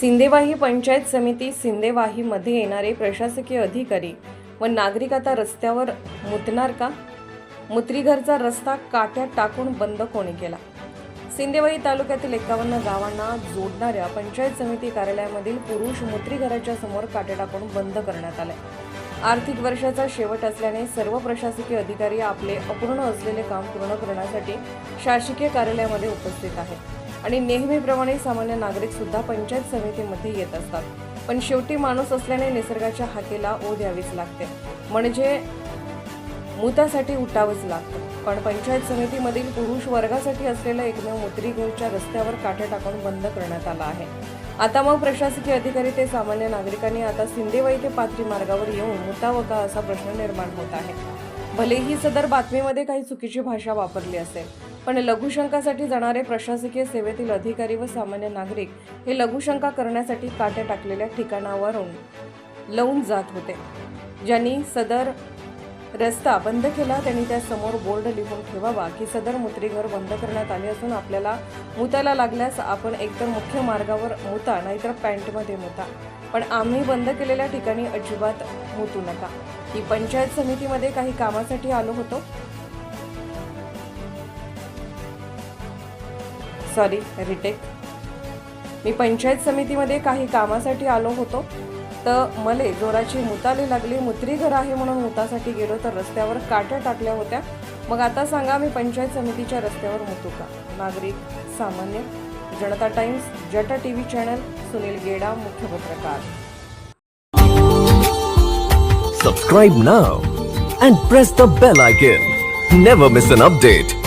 सिंदेवाही पंचायत समिती सिंदेवाहीमध्ये येणारे प्रशासकीय अधिकारी व नागरिक आता रस्त्यावर मुतणार का? मुत्रीघरचा रस्ता काट्यात टाकून बंद कोणी केला? सिंदेवाही तालुक्यातील एकावन्न गावांना जोडणाऱ्या पंचायत समिती कार्यालयामधील पुरुष मुत्रीघराच्या समोर काटे टाकून बंद करण्यात आले. आर्थिक वर्षाचा शेवट असल्याने सर्व प्रशासकीय अधिकारी आपले अपूर्ण असलेले काम पूर्ण करण्यासाठी शासकीय कार्यालयामध्ये उपस्थित आहेत. आणि नेहमीप्रमाणे सामान्य नागरिक सुद्धा पंचायत समितीमध्ये येत असतात. पण शेवटी माणूस असल्याने निसर्गाच्या हाकेला ओ द्यावीच लागते. म्हणजे मुतासाठी उठावंच लागतं. पण पंचायत समितीमधील पुरुष वर्गासाठी असलेलं एकमेव मुत्रीघरच्या रस्त्यावर काठे टाकून बंद करण्यात आला आहे. आता मग प्रशासकीय अधिकारी ते सामान्य नागरिकांनी आता सिंदेवाई ते पाथरी मार्गावर येऊन मुतावका का असा प्रश्न निर्माण होत आहे. भलेही सदर बातमीमध्ये काही चुकीची भाषा वापरली असेल पण लघुशंकासाठी जाणारे प्रशासकीय सेवेतील अधिकारी व सामान्य नागरिक हे लघुशंका करण्यासाठी काट्या टाकलेल्या ठिकाणावरून लवून जात होते. ज्यांनी सदर रस्ता बंद केला त्यांनी त्यासमोर बोर्ड लिहून ठेवावा की सदर मुत्रीघर बंद करण्यात आले असून आपल्याला मुताला लागल्यास आपण एकतर मुख्य मार्गावर मुता नाहीतर पॅन्टमध्ये मुता. पण आम्ही बंद केलेल्या ठिकाणी अजिबात मुतू नका. ही पंचायत समितीमध्ये काही कामासाठी आलो होतो. सॉरी रिटेक मी पंचायत समितीमध्ये काही कामासाठी आलो होतो. तर मले जोराची मुताली लागली. मुत्री घर आहे म्हणून मुतासाठी गेलो तर रस्त्यावर काट्या टाकल्या होत्या. मग आता सांगा मी पंचायत समितीच्या रस्त्यावर मुतू का? नागरिक सामान्य जनता टाइम्स जटा T V channel Sunil Geda मुख्य पत्रकार. Subscribe now and press the bell icon never miss an update